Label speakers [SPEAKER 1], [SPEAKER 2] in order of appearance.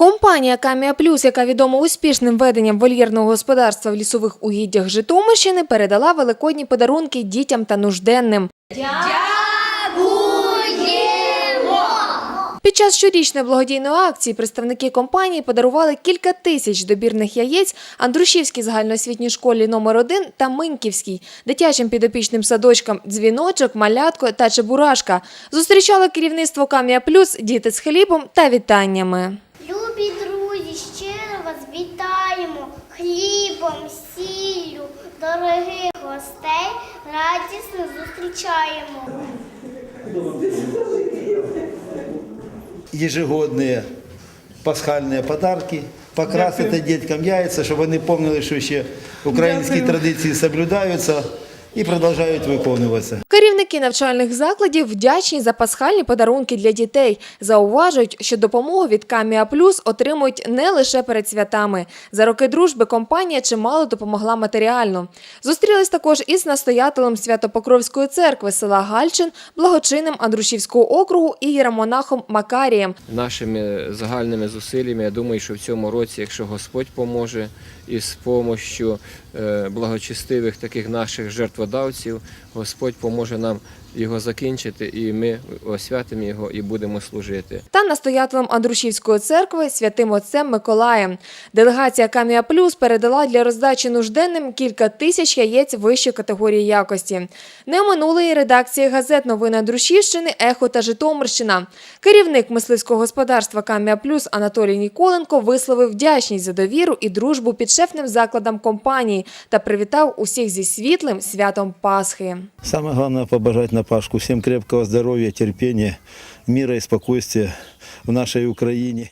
[SPEAKER 1] Компанія Камія Плюс, яка відома успішним веденням вольєрного господарства в лісових угіддях Житомирщини, передала великодні подарунки дітям та нужденним. Під час щорічної благодійної акції представники компанії подарували кілька тисяч добірних яєць Андрушівській загальноосвітній школі номер 1 та Миньківській, дитячим підопічним садочкам Дзвіночок, Малятко та Чебурашка. Зустрічали керівництво Кам'я Плюс діти з хлібом та вітаннями.
[SPEAKER 2] Хлібом, сіллю, дорогих гостей радісно зустрічаємо.
[SPEAKER 3] Єжегодні пасхальні подарки, покрасити діткам яйця, щоб вони пам'ятали, що ще українські традиції соблюдаються і продовжують виконуватися.
[SPEAKER 1] Керівники навчальних закладів вдячні за пасхальні подарунки для дітей. Зауважують, що допомогу від Камія Плюс отримують не лише перед святами. За роки дружби компанія чимало допомогла матеріально. Зустрілись також із настоятелем Святопокровської церкви села Гальчин, благочинним Андрушівського округу і єромонахом Макарієм.
[SPEAKER 4] нашими загальними зусиллями. Я думаю, що в цьому році, якщо Господь поможе із допомогою благочестивих таких наших жертводавців, Господь поможе нам його закінчити, і ми освятимо його і будемо служити.
[SPEAKER 1] та настоятелем Андрушівської церкви святим отцем Миколаєм. Делегація Камія Плюс передала для роздачі нужденним кілька тисяч яєць вищої категорії якості. Не оминули і редакції газет Новини Андрушівщини, Ехо та Житомирщина. Керівник мисливського господарства Камія Плюс Анатолій Ніколенко висловив вдячність за довіру і дружбу підшефним закладам компанії та привітав усіх зі світлим святом Пасхи.
[SPEAKER 3] Саме головне побажати на Пашку всім крепкого здоров'я, терпіння, мира і спокойствия в нашій Украине.